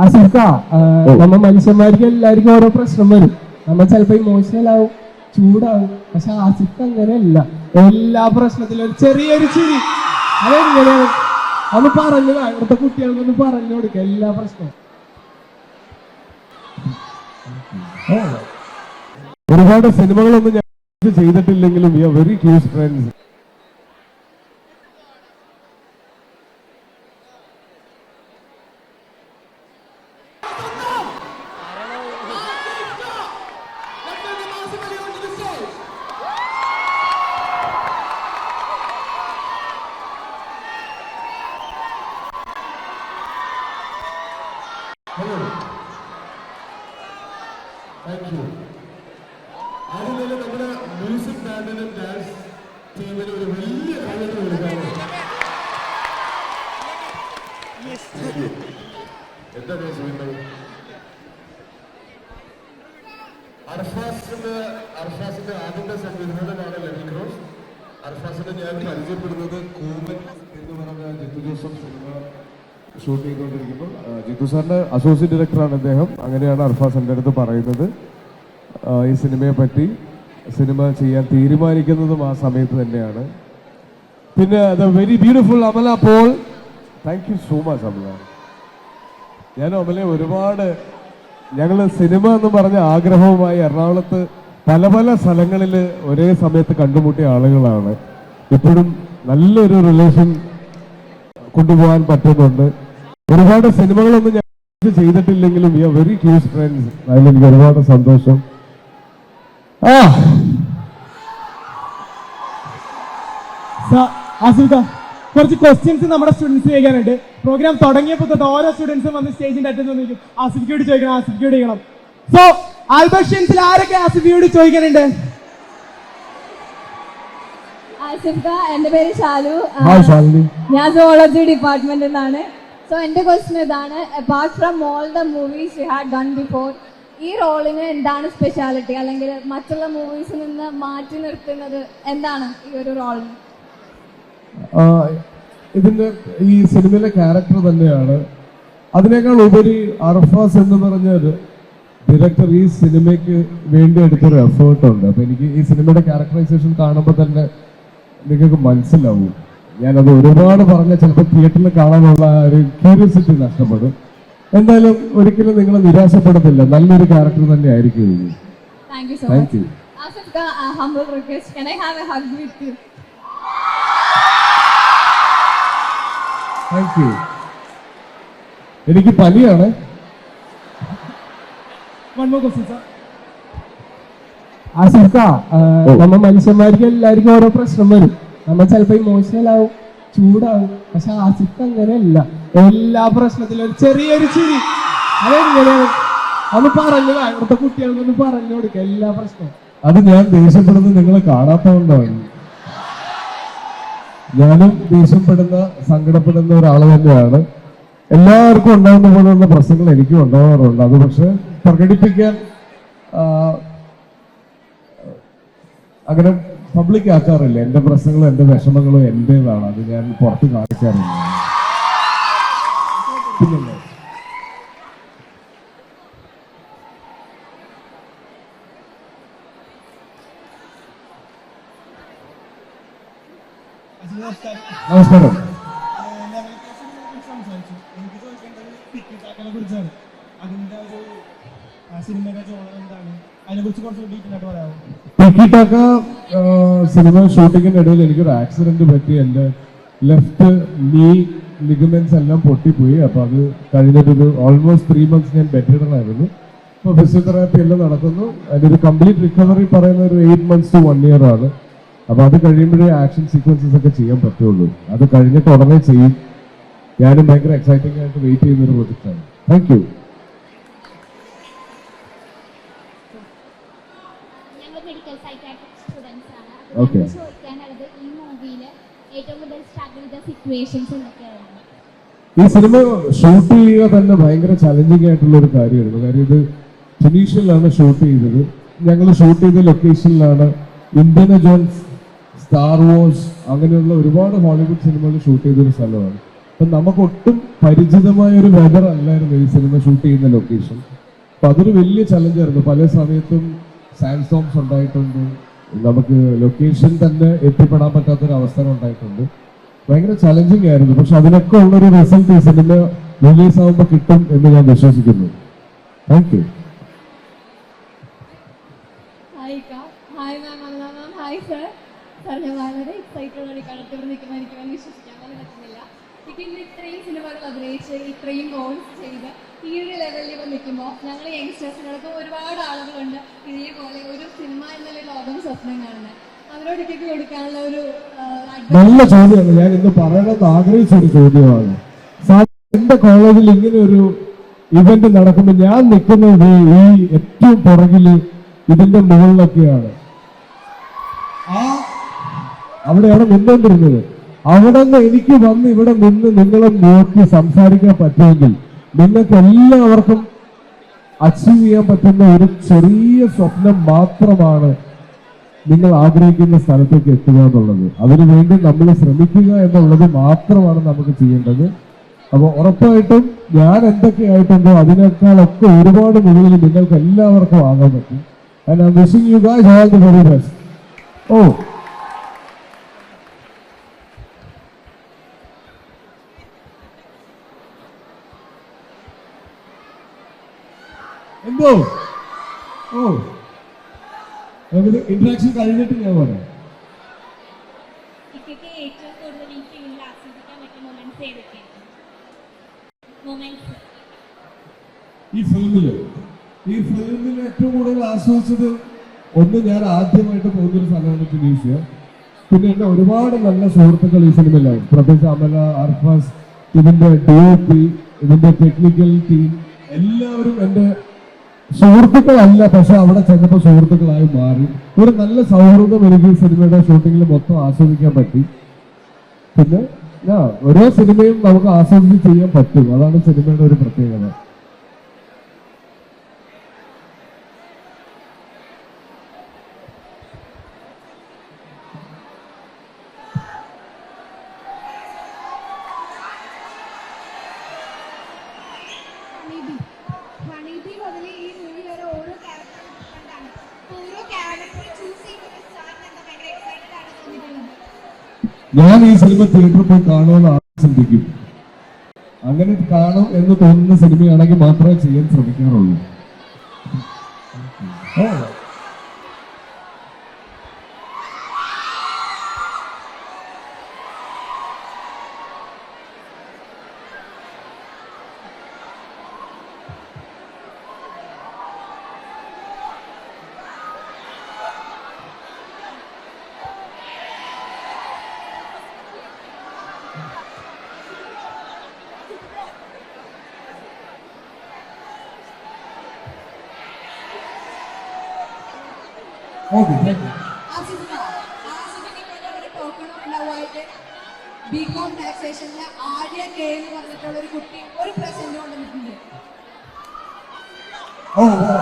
ആസിഫ നമ്മ മനുഷ്യന്മാർക്ക് എല്ലാവർക്കും ഓരോ പ്രശ്നം വരും. നമ്മൾ ചിലപ്പോ ഇമോഷണൽ ആവും ചൂടാവും പക്ഷെ ആസിഫ് അങ്ങനെയല്ല. എല്ലാ പ്രശ്നത്തിലും ഒരു ചെറിയൊരു ചിരി. അതെങ്ങനെയാണ്? ഒന്ന് പറഞ്ഞു ഇവിടുത്തെ കുട്ടികൾക്കൊന്ന് പറഞ്ഞു കൊടുക്കുക എല്ലാ പ്രശ്നവും. ഒരുപാട് സിനിമകളൊന്നും ഞാൻ ചെയ്തിട്ടില്ലെങ്കിലും we are very close friends thank you ആദ്യം തന്നെ നമ്മുടെ മ്യൂസിക് ബാൻഡിനും ഡാൻസ് ടീമിനും ഒരു വലിയ കൈയ്യടി കൊടുക്കാണ് എന്താണ് ചെയ്യുന്നത്? അർഫാസിന്റെ അർഫാസിന്റെ ആദ്യത്തെ സംവിധാനമാണ് ലെവൽ ക്രോസ്. അർഫാസിനെ ഞാൻ പരിചയപ്പെടുന്നത് കൂമൻ എന്ന് പറഞ്ഞ ജിത്തു ജോസഫ് സിനിമ ഷൂട്ട് ചെയ്തുകൊണ്ടിരിക്കുമ്പോൾ. ജിത്തു സാറിന്റെ അസോസിയേറ്റ് ഡയറക്ടറാണ് അദ്ദേഹം. അങ്ങനെയാണ് അർഫാസ് എന്റെ അടുത്ത് പറയുന്നത്. ഈ സിനിമയെ പറ്റി സിനിമ ചെയ്യാൻ തീരുമാനിക്കുന്നതും ആ സമയത്ത് തന്നെയാണ്. പിന്നെ the very beautiful Amala Paul thank you so much Amala ഞാൻ അമലെ ഒരുപാട് ഞങ്ങൾ സിനിമ എന്ന് പറഞ്ഞ ആഗ്രഹവുമായി എറണാകുളത്ത് പല പല സ്ഥലങ്ങളിൽ ഒരേ സമയത്ത് കണ്ടുമുട്ടിയ ആളുകളാണ്. ഇപ്പോഴും നല്ലൊരു റിലേഷൻ കൊണ്ടുപോകാൻ പറ്റുന്നുണ്ട്. ഒരുപാട് സിനിമകളൊന്നും ഞാൻ ചെയ്തിട്ടില്ലെങ്കിലും we are very close friends അതിൽ എനിക്ക് ഒരുപാട് സന്തോഷം. ആ. ആസിഫ കുറച്ച് ക്വസ്റ്റ്യൻസ് നമ്മുടെ സ്റ്റുഡൻസ് ചോദിക്കാനുണ്ട്. പ്രോഗ്രാം തുടങ്ങിയപ്പോൾ തൊട്ട് ഓരോ സ്റ്റുഡൻസും വന്ന് സ്റ്റേജിന്റെ അറ്റത്ത് വന്നിരിക്കും ആസിഫിക്കോട് ചോദിക്കണം ആസിഫിക്കോട് ചെയ്യണം സോ ആൽബർഷ്യൻസിൽ ആരൊക്കെ ആസിഫിയോട് ചോദിക്കാനുണ്ട്? ആസിഫ്ക എന്റെ പേര് ഷാലു. ഞാൻ സോളജി ഡിപ്പാർട്ട്മെന്റിൽ നിന്നാണ് സോ എന്റെ ക്വസ്റ്റ്യൻ ഇതാണ് apart from all the movies you had done before ഈ റോളിന് എന്താണ് സ്പെഷ്യാലിറ്റി അല്ലെങ്കിൽ മറ്റുള്ള മൂവീസിൽ നിന്ന് മാറ്റി നിർത്തുന്നത് എന്താണ് ഈ ഒരു റോളിന് ആ, ഇതിന്റെ ഈ സിനിമയിലെ ക്യാരക്ടർ തന്നെയാണ്. അതിനേക്കാൾ ഉപരി അർഫാസ് എന്ന് പറഞ്ഞ ഒരു ഡയറക്ടർ ഈ സിനിമയ്ക്ക് വേണ്ടി എടുത്തൊരു എഫേർട്ട് ഉണ്ട്. അപ്പൊ എനിക്ക് ഈ സിനിമയുടെ ക്യാരക്ടറൈസേഷൻ കാണുമ്പോൾ തന്നെ നിങ്ങൾക്ക് മനസ്സിലാവും. ഞാനത് ഒരുപാട് പറഞ്ഞ ചിലപ്പോൾ തിയേറ്ററിൽ കാണാനുള്ള ഒരു ക്യൂരിയോസിറ്റി നഷ്ടപ്പെടും. എന്തായാലും ഒരിക്കലും നിങ്ങൾ നിരാശപ്പെടത്തില്ല. നല്ലൊരു ക്യാരക്ടർ തന്നെ ആയിരിക്കും താങ്ക് യു താങ്ക് യു എനിക്ക് പനിയാണ്. നമ്മ മനുഷ്യന്മാർക്ക് എല്ലാവർക്കും ഓരോ പ്രശ്നം വരും. നമ്മൾ ചിലപ്പോ ഇമോഷണൽ ആവും ചൂടാവും. പക്ഷെ ആസിഫ് അങ്ങനെയല്ല. എല്ലാ പ്രശ്നത്തിലും ഒരു ചെറിയൊരു ചിരി. അതെങ്ങനെയാണ്? അത് പറഞ്ഞു ഇവിടുത്തെ കുട്ടികൾക്കൊന്ന് പറഞ്ഞു കൊടുക്കുക എല്ലാ പ്രശ്നവും. അത് ഞാൻ ദേഷ്യപ്പെടുന്നത് നിങ്ങളെ കാണാത്തതുകൊണ്ടാണ്. ഞാനും ദേഷ്യപ്പെടുന്ന സങ്കടപ്പെടുന്ന ഒരാൾ തന്നെയാണ്. എല്ലാവർക്കും ഉണ്ടാകുന്ന പോലെയുള്ള പ്രശ്നങ്ങൾ എനിക്കും ഉണ്ടാകാറുണ്ട്. അത് പക്ഷെ പ്രകടിപ്പിക്കാൻ അങ്ങനെ പബ്ലിക് ആക്കാറില്ല. എന്റെ പ്രശ്നങ്ങളും എന്റെ വിഷമങ്ങളും എന്റേതാണ് അത് ഞാൻ പുറത്ത് കാണിക്കാറില്ല. പിന്നല്ലേ നമസ്കാരം സംസാരിച്ചു എനിക്ക് ചോദിക്കേണ്ടത് ടിക്കറ്റാക്കിനെ കുറിച്ചാണ് അതിന്റെ ഒരു സിനിമയുടെ ചോളം എന്താണ് അതിനെ കുറിച്ച് കുറച്ച് ഡീറ്റെയിൽ ടിക്കിട്ടാക്ക സിനിമ ഷൂട്ടിങ്ങിന്റെ ഇടയിൽ എനിക്കൊരു ആക്സിഡന്റ് പറ്റി. എന്റെ ലെഫ്റ്റ് നീ ലിഗമെന്റ്സ് എല്ലാം പൊട്ടിപ്പോയി. അപ്പൊ അത് കഴിഞ്ഞിട്ടൊരു ഓൾമോസ്റ്റ് ത്രീ മന്ത്സ് ഞാൻ ബെറ്റർ ആയിരുന്നു ഫിസിയോതെറാപ്പി എല്ലാം നടക്കുന്നു. അതിന്റെ ഒരു കംപ്ലീറ്റ് റിക്കവറി പറയുന്ന ഒരു eight months to one year ആണ്. അപ്പൊ അത് കഴിയുമ്പോഴേ ആക്ഷൻ സീക്വൻസസ് ഒക്കെ ചെയ്യാൻ പറ്റുള്ളൂ. അത് കഴിഞ്ഞിട്ട് ഉടനെ ചെയ്യും. ഞാനും ഭയങ്കര എക്സൈറ്റിംഗ് ആയിട്ട് വെയിറ്റ് ചെയ്യുന്ന ഒരു പ്രൊജക്റ്റാണ് താങ്ക് യു. അപ്പോൾ ഈ സിനിമ ഷൂട്ട് ചെയ്യുക തന്നെ ഭയങ്കര ചലഞ്ചിങ് ആയിട്ടുള്ള ഒരു കാര്യമായിരുന്നു. കാര്യം ഇത് ഫിനീഷിലാണ് ഷൂട്ട് ചെയ്തത്. ഞങ്ങൾ ഷൂട്ട് ചെയ്ത ലൊക്കേഷനിലാണ് ഇന്ത്യന ജോൺസ് സ്റ്റാർ വാർസ് അങ്ങനെയുള്ള ഒരുപാട് ഹോളിവുഡ് സിനിമകൾ ഷൂട്ട് ചെയ്തൊരു സ്ഥലമാണ്. അപ്പൊ നമുക്ക് ഒട്ടും പരിചിതമായ ഒരു വെതർ അല്ലായിരുന്നു ഈ സിനിമ ഷൂട്ട് ചെയ്യുന്ന ലൊക്കേഷൻ അപ്പൊ അതൊരു വലിയ ചലഞ്ചായിരുന്നു പല സമയത്തും സാൻഡ് സോങ്സ് ഉണ്ടായിട്ടുണ്ട്. നമുക്ക് ലൊക്കേഷൻ തന്നെ എത്തിപ്പെടാൻ പറ്റാത്തൊരു അവസരം ഉണ്ടായിട്ടുണ്ട്. ഭയങ്കര ചലഞ്ചിങ് ആയിരുന്നു. പക്ഷെ അതിനൊക്കെ ഉള്ളൊരു റിസൾട്ട് ഈ സിനിമ റിലീസ് ആകുമ്പോൾ കിട്ടും എന്ന് ഞാൻ വിശ്വസിക്കുന്നു. Thank you hi hi ma'am Amala ma'am hi sir sir ഞാൻ വളരെ എക്സൈറ്റഡ് ആണ് ഈ കടത്തിൽ നിൽക്കുമ്പോൾ എനിക്ക് തന്നെ വിശ്വസിക്കാൻ പോലും പറ്റുന്നില്ല എനിക്ക് ഇന്ന് ഇത്രയും അഭിനയിച്ച് ഇത്രയും റോൾസ് ചെയ്ത് ഈ ഒരു ലെവലിൽ ഇപ്പോൾ നിൽക്കുമ്പോൾ ഞങ്ങൾ യങ്സ്റ്റേഴ്സിനോടൊപ്പം ഒരുപാട് ആളുകളുണ്ട്. ഇതേപോലെ ഒരു സിനിമ എന്നുള്ള ലോകം സ്വപ്നം കാണുന്നത്. അവരോടൊക്കെ കൊടുക്കാനുള്ള ഒരു നല്ല ചോദ്യമാണ്. ഞാൻ ഇന്ന് പറയണമെന്ന് ആഗ്രഹിച്ച ഒരു ചോദ്യമാണ്. എന്റെ കോളേജിൽ ഇങ്ങനെ ഒരു ഇവന്റ് നടക്കുമ്പോൾ ഞാൻ നിൽക്കുന്നത് ഈ ഏറ്റവും പുറകിൽ ഇതിന്റെ മുകളിലൊക്കെയാണ്. ആ അവിടെയാണ് നിന്നുകൊണ്ടിരുന്നത് അവിടെ നിന്ന് എനിക്ക് വന്ന് ഇവിടെ നിന്ന് നിങ്ങളെ നോക്കി സംസാരിക്കാൻ പറ്റുമെങ്കിൽ നിങ്ങൾക്ക് എല്ലാവർക്കും അച്ചീവ് ചെയ്യാൻ പറ്റുന്ന ഒരു ചെറിയ സ്വപ്നം മാത്രമാണ് നിങ്ങൾ ആഗ്രഹിക്കുന്ന സ്ഥലത്തേക്ക് എത്തുക എന്നുള്ളത്. അതിനുവേണ്ടി നമ്മൾ ശ്രമിക്കുക എന്നുള്ളത് മാത്രമാണ് നമുക്ക് ചെയ്യേണ്ടത്. അപ്പോൾ ഉറപ്പായിട്ടും ഞാൻ എന്തൊക്കെയായിട്ടുണ്ടോ അതിനേക്കാളൊക്കെ ഒരുപാട് മുകളിൽ നിങ്ങൾക്ക് എല്ലാവർക്കും ആകാൻ പറ്റും. യു ഓ എന്തോ? ഓ. ഇന്ററാക്ഷൻ കഴിഞ്ഞിട്ട് ഞാൻ പറയാം. ഈ ഫിലിമിൽ ഈ ഫിലിമിൽ ഏറ്റവും കൂടുതൽ ആസ്വദിച്ചത് ഒന്ന് ഞാൻ ആദ്യമായിട്ട് പോകുന്നൊരു സ്ഥലമാണ് ടുനീഷ്യ പിന്നെ എന്റെ ഒരുപാട് നല്ല സുഹൃത്തുക്കൾ ഈ സിനിമയിലായി പ്രത്യേകിച്ച് അമല അർഫാസ് ഇതിന്റെ ഡി ഒ പി ഇതിന്റെ ടെക്നിക്കൽ ടീം എല്ലാവരും എന്റെ സുഹൃത്തുക്കളല്ല പക്ഷെ അവിടെ ചെന്നപ്പോൾ സുഹൃത്തുക്കളായി മാറി. ഒരു നല്ല സൗഹൃദം എനിക്ക് സിനിമയുടെ ഷൂട്ടിങ്ങിൽ മൊത്തം ആസ്വദിക്കാൻ പറ്റി. പിന്നെ ഓരോ സിനിമയും നമുക്ക് ആസ്വദിച്ച് ചെയ്യാൻ പറ്റും. അതാണ് സിനിമയുടെ ഒരു പ്രത്യേകത ഹണീബി ഹണീബി മുതൽ ഈ മൂവി വരെ ഓരോ ക്യാരക്ടർ ഡിഫറെന്റ് ആണ് അപ്പോൾ ഓരോ ക്യാരക്ടർ ചൂസ് ചെയ്യുമ്പോൾ സാറിന് എന്താ ഭയങ്കര എക്സൈറ്റഡ് ആണ് തോന്നിയിട്ടുള്ളത് ഞാൻ ഈ സിനിമ തിയേറ്ററിൽ പോയി കാണുമെന്ന് ചിന്തിക്കും. അങ്ങനെ കാണും എന്ന് തോന്നുന്ന സിനിമയാണെങ്കിൽ മാത്രമേ ചെയ്യാൻ ശ്രമിക്കാറുള്ളൂ. ഓ. Thank you you. ആസിഫിക്ക ആസിഫിക്ക് ഒരു ടോക്കൺ ഉണ്ടാവുമായിട്ട് ബി കോം ടാക്സേഷനിലെ ആര്യ കെ എന്ന് പറഞ്ഞിട്ടുള്ള ഒരു കുട്ടി ഒരു പ്രസന്റ് കൊണ്ടുവന്നിട്ടുണ്ട് ഓ ഓ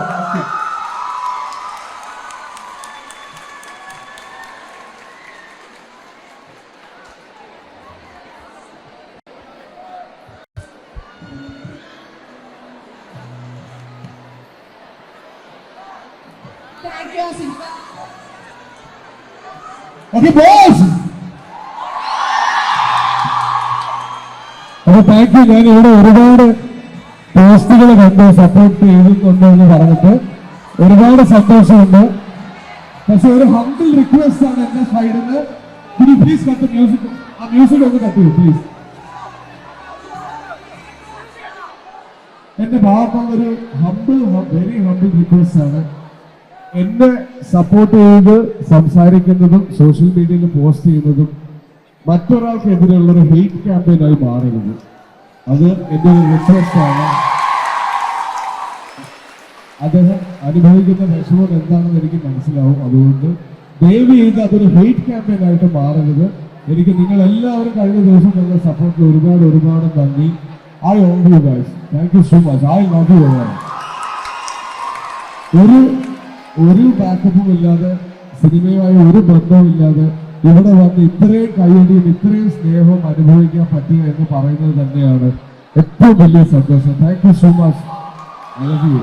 ഓക്കെ ബോസ് അപ്പൊ താങ്ക് യു ഞാൻ ഇവിടെ ഒരുപാട് പോസ്റ്റുകൾ കണ്ട് സപ്പോർട്ട് ചെയ്തിട്ടുണ്ട് എന്ന് പറഞ്ഞിട്ട്. ഒരുപാട് സന്തോഷമുണ്ട്. പക്ഷെ ഒരു ഹംബിൾ റിക്വസ്റ്റ് ആണ് എന്റെ സൈഡിൽ നിന്ന് പ്ലീസ് കട്ട് മ്യൂസിക് ആ മ്യൂസിക് ഒന്ന് ചെയ്യൂ പ്ലീസ് എന്റെ ഭാഗത്തുള്ളൊരു ഹംബിൾ വെരി ഹംബിൾ റിക്വസ്റ്റ് ആണ്. എന്നെ സപ്പോർട്ട് ചെയ്ത് സംസാരിക്കുന്നതും സോഷ്യൽ മീഡിയയിൽ പോസ്റ്റ് ചെയ്യുന്നതും മറ്റൊരാൾക്കെതിരെയുള്ള ഒരു ഹെയ്റ്റ് ക്യാമ്പയിനായി മാറരുത് അത് എന്റെ ഒരു റിക്വസ്റ്റ് ആണ്. അദ്ദേഹം അനുഭവിക്കുന്ന വിഷമം എന്താണെന്ന് എനിക്ക് മനസ്സിലാവും. അതുകൊണ്ട് ദയവ് ചെയ്ത് അതൊരു ഹെയ്റ്റ് ക്യാമ്പയിനായിട്ട് മാറരുത്. എനിക്ക് നിങ്ങൾ എല്ലാവരും കഴിഞ്ഞ ദിവസം നിങ്ങളുടെ സപ്പോർട്ടിൽ ഒരുപാട് ഒരുപാട് നന്ദി. I own you guys thank you so much I love you ഒരു ഒരു ബാക്കപ്പും ഇല്ലാതെ സിനിമയുമായി ഒരു ബന്ധവും ഇല്ലാതെ ഇവിടെ വന്ന് ഇത്രയും കൈയടിയും ഇത്രയും സ്നേഹവും അനുഭവിക്കാൻ പറ്റുക എന്ന് പറയുന്നത് തന്നെയാണ് ഏറ്റവും വലിയ സന്തോഷം. Thank you so much love you